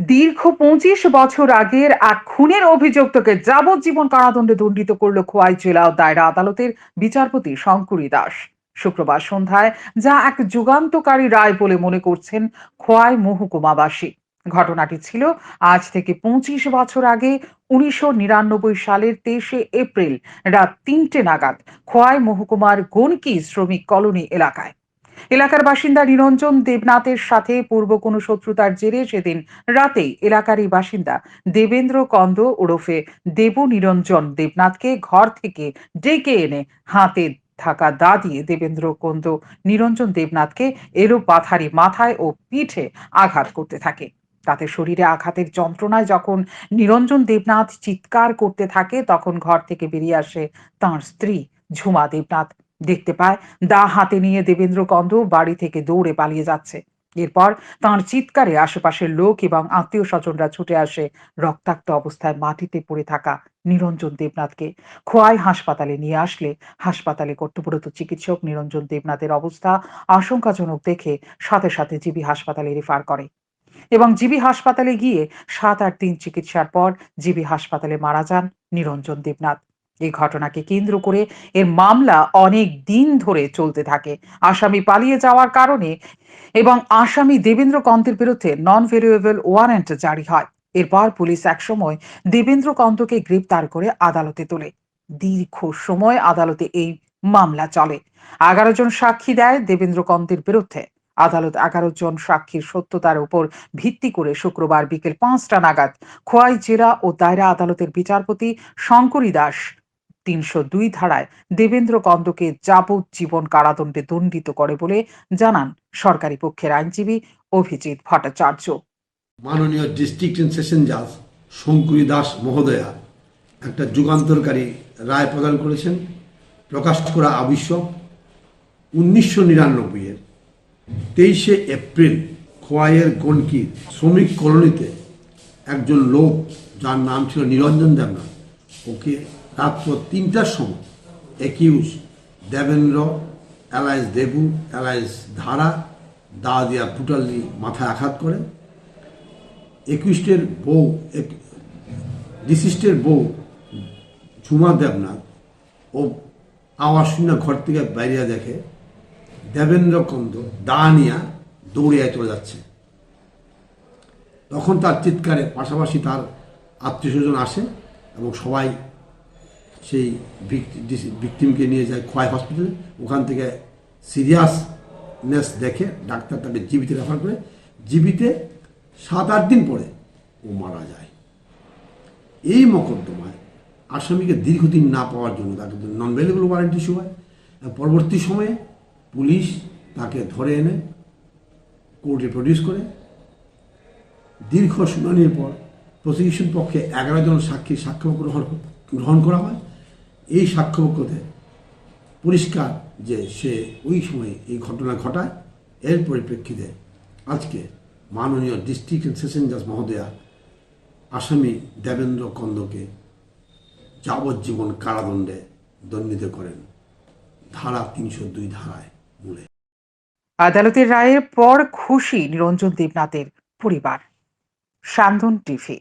দীর্ঘ পঁচিশ বছর আগের এক খুনের অভিযুক্তকে যাবজ্জীবন কারাদণ্ডে দণ্ডিত করল খোয়াই জেলা ও দায়রা আদালতের বিচারপতি শঙ্করী দাস। শুক্রবার সন্ধ্যায় যা এক যুগান্তকারী রায় বলে মনে করছেন খোয়াই মহকুমাবাসী। ঘটনাটি ছিল আজ থেকে পঁচিশ বছর আগে উনিশশো নিরানব্বই সালের তেইশে এপ্রিল রাত তিনটে নাগাদ খোয়াই মহকুমার গনকি শ্রমিক কলোনি এলাকায়। এলাকার বাসিন্দা নিরঞ্জন দেবনাথের সাথে পূর্ব কোনো শত্রুতার জেরে সেদিন রাতেই এলাকারই বাসিন্দা দেবেন্দ্র কন্দ ওরফে দেব নিরঞ্জন দেবনাথকে ঘর থেকে ডেকে এনে হাতে থাকা দা দিয়ে দেবেন্দ্র কন্দ নিরঞ্জন দেবনাথকে এরো পাথারি মাথায় ও পিঠে আঘাত করতে থাকে। তাতে শরীরে আঘাতের যন্ত্রণায় যখন নিরঞ্জন দেবনাথ চিৎকার করতে থাকে, তখন ঘর থেকে বেরিয়ে আসে তাঁর স্ত্রী ঝুমা দেবনাথ। দেখতে পায়, দা হাতে নিয়ে দেবেন্দ্র কন্দ বাড়ি থেকে দৌড়ে পালিয়ে যাচ্ছে। এরপর তাঁর চিৎকারে আশেপাশের লোক এবং আত্মীয় স্বজনরা ছুটে আসে রক্তাক্ত অবস্থায় মাটিতে পড়ে থাকা নিরঞ্জন দেবনাথকে। খোয়াই হাসপাতালে নিয়ে আসলে হাসপাতালে কর্তব্যরত চিকিৎসক নিরঞ্জন দেবনাথের অবস্থা আশঙ্কাজনক দেখে সাথে সাথে জিবি হাসপাতালে রেফার করে। এবং জিবি হাসপাতালে গিয়ে সাত আট দিন চিকিৎসার পর জিবি হাসপাতালে মারা যান নিরঞ্জন দেবনাথ। এই ঘটনাকে কেন্দ্র করে এর মামলা অনেক দিন ধরে চলতে থাকে। আসামি পালিয়ে যাওয়ার কারণে এবং আসামি দেবেন্দ্র কন্তের বিরুদ্ধে নন ভেরিয়েবল ওয়ারেন্ট জারি হয়। এরপর পুলিশ একসময় দেবেন্দ্র কন্তকে গ্রেপ্তার করে আদালতে তোলে। দীর্ঘ সময় আদালতে এই মামলা চলে। এগারো জন সাক্ষী দেয় দেবেন্দ্র কন্তের বিরুদ্ধে। আদালত এগারো জন সাক্ষীর সত্যতার উপর ভিত্তি করে শুক্রবার বিকেল পাঁচটা নাগাদ খোয়াই জেলা ও দায়রা আদালতের বিচারপতি শঙ্করী দাস তিনশো দুই ধারায় দেবেন্দ্র কন্দকে যাবজ্জীবন কারাদণ্ডে দণ্ডিত করে বলে জানান সরকারি পক্ষের আইনজীবী অভিজিৎ ভট্টাচার্য। মাননীয় ডিস্ট্রিক্ট সেশন জাজ শঙ্কুরি দাস মহোদয়া একটা যুগান্তরকারী রায় প্রদান করেছেন, প্রকাশ করা আবশ্যক উনিশশো নিরানব্বইয়ের তেইশে এপ্রিল খোয়াইয়ের গনকির শ্রমিক কলোনিতে একজন লোক যার নাম ছিল নিরঞ্জন দেবনাথ, ওকে রাত্র তিনটার সময় accused Devendra alliance Debu alliance ধারা, দা দিয়া ব্রুটালি মাথায় আঘাত করে। একুশটের বউ ডিসিস্টের বউ, ঝুমা দেবনাথ ও আওয়াজ শুনে ঘর থেকে বাইরে দেখে, দেবেন্দ্র কন্দ, দা নিয়া দৌড়িয়ে চলে যাচ্ছে। তখন তার চিৎকারে পাশাপাশি তার আত্মীয় স্বজন আসে এবং সবাই সেই ভিকটিমকে নিয়ে যায় খোয়াই হসপিটালে ওখান থেকে সিরিয়াসনেস দেখে, ডাক্তার তাকে জিবিতে রেফার করে। জিবিতে সাত আট দিন পরে ও মারা যায়। এই মকদ্দমায় আসামিকে দীর্ঘদিন না পাওয়ার জন্য তাকে নন ভ্যালুয়েবল ওয়ারেন্ট ইস্যু হয়। পরবর্তী সময়ে পুলিশ তাকে ধরে এনে কোর্টে প্রডিউস করে। দীর্ঘ শুনানির পর প্রসিকিউশন পক্ষে এগারো জন সাক্ষী সাক্ষ্য গ্রহণ গ্রহণ করা হয়। এই সাক্ষ্যপক্ষতে পরিষ্কার যে সে ওই সময় এই ঘটনা ঘটায়। এর পরিপ্রেক্ষিতে আজকে মাননীয় ডিস্ট্রিক্ট সেশন জাজ মহোদয়া আসামি দেবেন্দ্র কন্দকে যাবজ্জীবন কারাদণ্ডে দণ্ডিত করেন। ধারা তিনশো দুই ধারায় মূলে। আদালতের রায়ের পর খুশি নিরঞ্জন দেবনাথের পরিবার। সান্ধন টিভি।